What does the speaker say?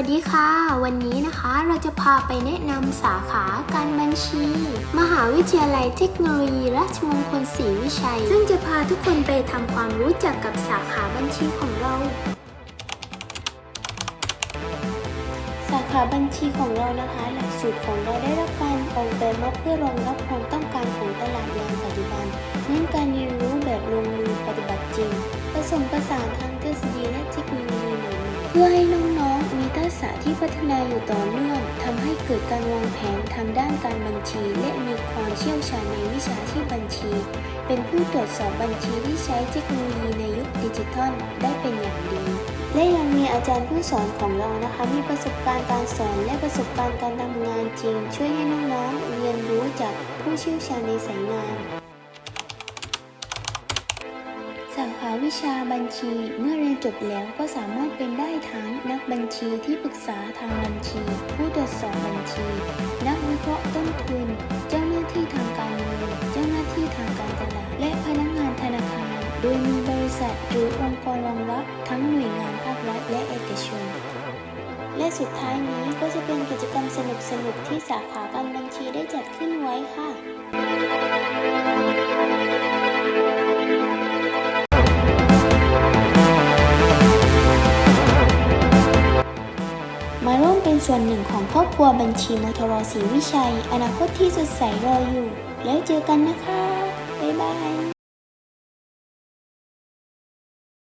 วัสดีค่ะ วันนี้นะคะเราจะพาไปแนะนำสาขาการบัญชี มหาวิทยาลัยเทคโนโลยีราชมงคลศรีวิชัย ซึ่งจะพาทุกคนไปทำความรู้จักกับสาขาบัญชีของเรา สาขาบัญชีของเรานะคะหลักสูตรของเราได้รับการออกแบบมาเพื่อรองรับความต้องการของตลาดงานปัจจุบันเน้นการเรียนรู้แบบลงมือปฏิบัติจริงผสมผสานทางทฤษฎีและเทคโนโลยีใหม่ๆเพื่อให้น้อง ที่พัฒนาอยู่ต่อเนื่องทำให้เกิดการวางแผนทางด้านการบัญชี และมีความเชี่ยวชาญในวิชาชีพบัญชี เป็นผู้ตรวจสอบบัญชีที่ใช้เทคโนโลยีในยุคดิจิทัลได้เป็นอย่างดี และยังมีอาจารย์ผู้สอนของเรานะคะ มีประสบการณ์การสอนและประสบการณ์การทำงานจริง ช่วยให้น้องๆเรียนรู้จากผู้เชี่ยวชาญในสายงาน วิชาบัญชีเมื่อเรียนจบแล้วก็สามารถเป็นได้ทั้งนักบัญชีที่ปรึกษาทางบัญชี ผู้ตรวจสอบบัญชี นักวิเคราะห์ต้นทุน เจ้าหน้าที่ทางการเงินเจ้าหน้าที่ทางการตลาด และพนักงานธนาคาร โดยมีบริษัทหรือองค์กรรองรับทั้งหน่วยงานภาครัฐและเอกชน และสุดท้ายนี้ก็จะเป็นกิจกรรมสนุกๆที่สาขาการบัญชีได้จัดขึ้นไว้ค่ะ มาร่วมเป็นส่วนหนึ่งของครอบครัวบัญชีมทรศรีวิชัย อนาคตที่สดใสรออยู่ แล้วเจอกันนะคะ บ๊ายบาย